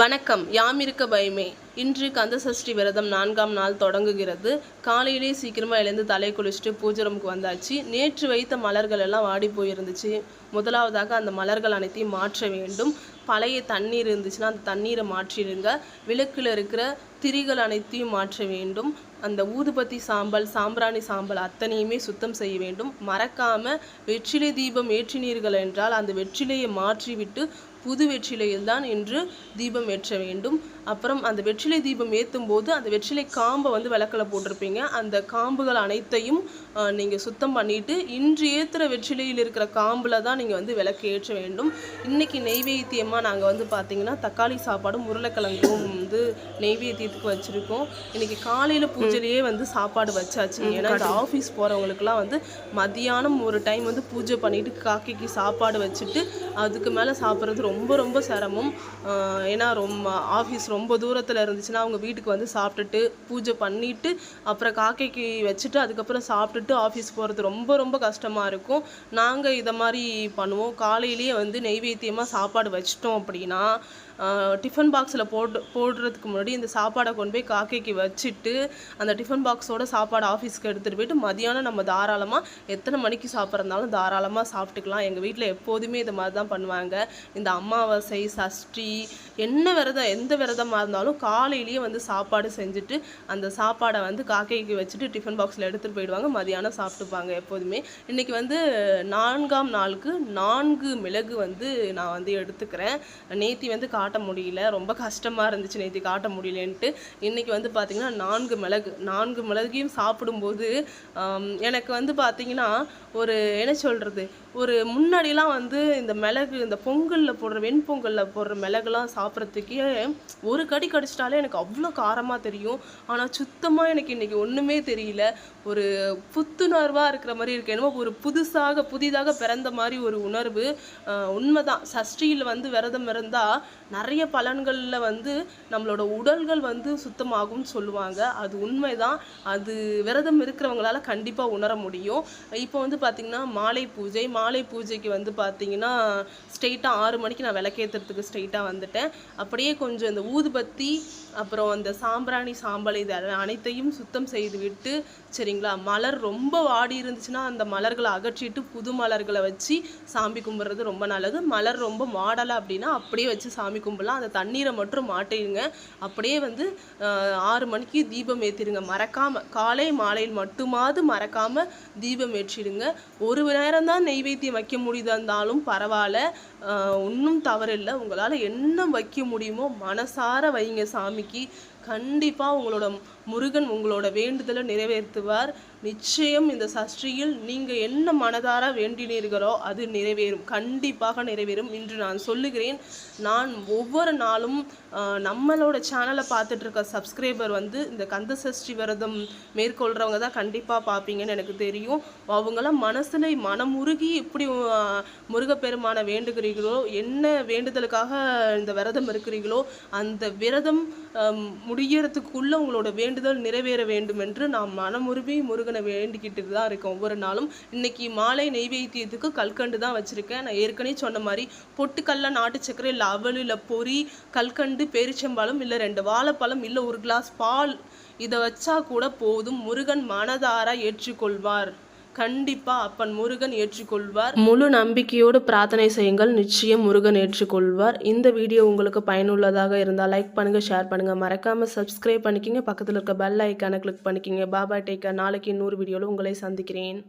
வணக்கம். யாமிருக்க பயமே. இன்று கந்தசஷ்டி விரதம் நான்காம் நாள் தொடங்குகிறது. காலையிலே சீக்கிரமாக எழுந்து தலை குளிச்சுட்டு பூஜை ரூமுக்கு வந்தாச்சு. நேற்று வைத்த மலர்கள் எல்லாம் வாடி போயிருந்துச்சு. முதலாவதாக அந்த மலர்கள் அனைத்தையும் மாற்ற வேண்டும். பழைய தண்ணீர் இருந்துச்சுன்னா அந்த தண்ணீரை மாற்றிடுங்க. விளக்கில் இருக்கிற திரிகள் அனைத்தையும் மாற்ற வேண்டும். அந்த ஊதுபத்தி சாம்பல் சாம்பிராணி சாம்பல் அத்தனையுமே சுத்தம் செய்ய வேண்டும். மறக்காம வெற்றிலை தீபம் ஏற்றினீர்கள் என்றால் அந்த வெற்றிலையை மாற்றிவிட்டு புது வெற்றிலையில் தான் இன்று தீபம் ஏற்ற வேண்டும். அப்புறம் அந்த வெற்றிலை தீபம் ஏற்றும் போது அந்த வெற்றிலை காம்பை வந்து விளக்கில் போட்டிருப்பீங்க. அந்த காம்புகள் அனைத்தையும் நீங்கள் சுத்தம் பண்ணிட்டு இன்று ஏற்றுற வெற்றிலையில் இருக்கிற காம்பில் தான் நீங்கள் வந்து விளக்கு ஏற்ற வேண்டும். இன்றைக்கி நெய்வேத்தியமாக நாங்கள் வந்து பார்த்தீங்கன்னா தக்காளி சாப்பாடும் உருளைக்கிழங்கும் வந்து நெய்வேத்தியத்துக்கு வச்சுருக்கோம். இன்னைக்கு காலையில் பூஜையிலேயே வந்து சாப்பாடு வச்சாச்சு. ஏன்னா இந்த ஆஃபீஸ் போகிறவங்களுக்குலாம் வந்து மதியானம் ஒரு டைம் வந்து பூஜை பண்ணிட்டு காக்கைக்கு சாப்பாடு வச்சுட்டு அதுக்கு மேலே சாப்பிட்றது ரொம்ப ரொம்ப சிரமம். ஏன்னா ரொம்ப ஆஃபீஸ் ரொம்ப தூரத்தில் இருந்துச்சுன்னா அவங்க வீட்டுக்கு வந்து சாப்பிட்டுட்டு பூஜை பண்ணிட்டு அப்புறம் காக்கைக்கு வச்சுட்டு அதுக்கப்புறம் சாப்பிட்டுட்டு ஆஃபீஸ் போகிறது ரொம்ப ரொம்ப கஷ்டமாக இருக்கும். நாங்கள் இதை மாதிரி பண்ணுவோம். காலையிலேயே வந்து நெய்வேத்தியமாக சாப்பாடு வச்சிட்டோம் அப்படின்னா டிஃபன் பாக்ஸில் போட்டு போடுறதுக்கு முன்னாடி இந்த சாப்பாடை கொண்டு போய் காக்கைக்கு வச்சுட்டு அந்த டிஃபன் பாக்ஸோட சாப்பாடு ஆஃபீஸ்க்கு எடுத்துகிட்டு போயிட்டு மதியானம் நம்ம தாராளமாக எத்தனை மணிக்கு சாப்பிட்றதுனாலும் தாராளமாக சாப்பிட்டுக்கலாம். எங்கள் வீட்டில் எப்போதுமே இது மாதிரி தான் பண்ணுவாங்க. இந்த அமாவாசை சஷ்டி என்ன விரதம் எந்த விரதமாக இருந்தாலும் காலையிலேயே வந்து சாப்பாடு செஞ்சுட்டு அந்த சாப்பாடை வந்து காக்கைக்கு வச்சுட்டு டிஃபன் பாக்ஸில் எடுத்துகிட்டு போயிடுவாங்க. மதியானம் சாப்பிட்டுப்பாங்க எப்போதுமே. இன்றைக்கி வந்து நான்காம் நாளுக்கு நான்கு மிளகு வந்து நான் வந்து எடுத்துக்கிறேன். நேத்தி வந்து கா காட்ட முடியல. ரொம்ப கஷ்டமாக இருந்துச்சு நேற்று காட்ட முடியலன்ட்டு. இன்றைக்கி வந்து பார்த்திங்கன்னா நான்கு மிளகு நான்கு மிளகையும் சாப்பிடும்போது எனக்கு வந்து பார்த்திங்கன்னா ஒரு என்ன சொல்கிறது ஒரு முன்னாடிலாம் வந்து இந்த மிளகு இந்த பொங்கலில் போடுற வெண்பொங்கலில் போடுற மிளகுலாம் சாப்பிட்றதுக்கே ஒரு கடி கடிச்சிட்டாலே எனக்கு அவ்வளோ காரமாக தெரியும். ஆனால் சுத்தமாக எனக்கு இன்றைக்கி ஒன்றுமே தெரியல. ஒரு புத்துணர்வாக இருக்கிற மாதிரி இருக்கு. என்னமோ ஒரு புதுசாக புதிதாக பிறந்த மாதிரி ஒரு உணர்வு. உண்மைதான். சஷ்டியில் வந்து விரதம் இருந்தால் நிறைய பலன்களில் வந்து நம்மளோட உடல்கள் வந்து சுத்தமாகும்னு சொல்லுவாங்க. அது உண்மைதான். அது விரதம் இருக்கிறவங்களால கண்டிப்பாக உணர முடியும். இப்போ வந்து பார்த்திங்கன்னா மாலை பூஜை மாலை பூஜைக்கு வந்து பார்த்திங்கன்னா ஸ்ட்ரெயிட்டாக ஆறு மணிக்கு நான் விளக்கேற்றுறதுக்கு ஸ்ட்ரெயிட்டாக வந்துட்டேன். அப்படியே கொஞ்சம் இந்த ஊதுபத்தி அப்புறம் அந்த சாம்பிராணி சாம்பல் இது அனைத்தையும் சுத்தம் செய்து விட்டு சரிங்களா? மலர் ரொம்ப வாடி இருந்துச்சுன்னா அந்த மலர்களை அகற்றிட்டு புது மலர்களை வச்சு சாமி கும்பிட்றது ரொம்ப நல்லது. மலர் ரொம்ப மாடலை அப்படின்னா அப்படியே வச்சு சாமி கும்பிடலாம். அந்த தண்ணீரை மட்டும் மாட்டிடுங்க அப்படியே வந்து ஆறு மணிக்கு தீபம் ஏற்றிடுங்க மறக்காமல் காலை மாலையில் மட்டுமாவது மறக்காமல் தீபம் ஏற்றிடுங்க. ஒரு நேரம் தான் நெய்வேத்தியம் வைக்க முடியுதா இருந்தாலும் பரவாயில்ல. ஒன்றும் தவறில்லை. உங்களால் என்ன வைக்க முடியுமோ மனசார வைங்க சாமிக்கு. கண்டிப்பாக உங்களோட முருகன் உங்களோட வேண்டுதலை நிறைவேற்றுவார். நிச்சயம் இந்த சஷ்டியில் நீங்கள் என்ன மனதார வேண்டினீர்களோ அது நிறைவேறும். கண்டிப்பாக நிறைவேறும் இன்று நான் சொல்லுகிறேன். நான் ஒவ்வொரு நாளும் நம்மளோட சேனலை பார்த்துட்டு இருக்க சப்ஸ்கிரைபர் வந்து இந்த கந்த சஷ்டி விரதம் மேற்கொள்கிறவங்க தான் கண்டிப்பாக பார்ப்பீங்கன்னு எனக்கு தெரியும். அவங்களாம் மனசில் மனமுருகி இப்படி முருகப்பெருமானை வேண்டுகிறீங்க இருக்கிறீர்களோ என்ன வேண்டுதலுக்காக இந்த விரதம் இருக்கிறீர்களோ அந்த விரதம் முடியறதுக்குள்ள உங்களோட வேண்டுதல் நிறைவேற வேண்டும் என்று நாம் மனமுருவி முருகனை வேண்டிக்கிட்டு தான் இருக்கோம். ஒவ்வொரு நாளும் இன்னைக்கு மாலை நெய்வேத்தியத்துக்கு கல்கண்டு தான் வச்சிருக்கேன். நான் ஏற்கனவே சொன்ன மாதிரி பொட்டுக்கல்ல நாட்டு சக்கரை இல்லை அவல் இல்லை பொறி கல்கண்டு பேரிச்சம்பழம் இல்லை ரெண்டு வாழைப்பழம் இல்லை ஒரு கிளாஸ் பால் இதை வச்சா கூட போதும். முருகன் மனதார ஏற்றுக்கொள்வார். கண்டிப்பா அப்பன் முருகன் ஏற்றுக்கொள்வார். முழு நம்பிக்கையோடு பிரார்த்தனை செய்யுங்கள். நிச்சயம் முருகன் ஏற்றுக்கொள்வார். இந்த வீடியோ உங்களுக்கு பயனுள்ளதாக இருந்தால் லைக் பண்ணுங்க ஷேர் பண்ணுங்க. மறக்காம சப்ஸ்கிரைப் பண்ணிக்கிங்க. பக்கத்தில் இருக்க பெல் ஐக்கானை கிளிக் பண்ணிக்கிங்க. பாபா டேக்கா நாளைக்கு இன்னொரு வீடியோவில் உங்களை சந்திக்கிறேன்.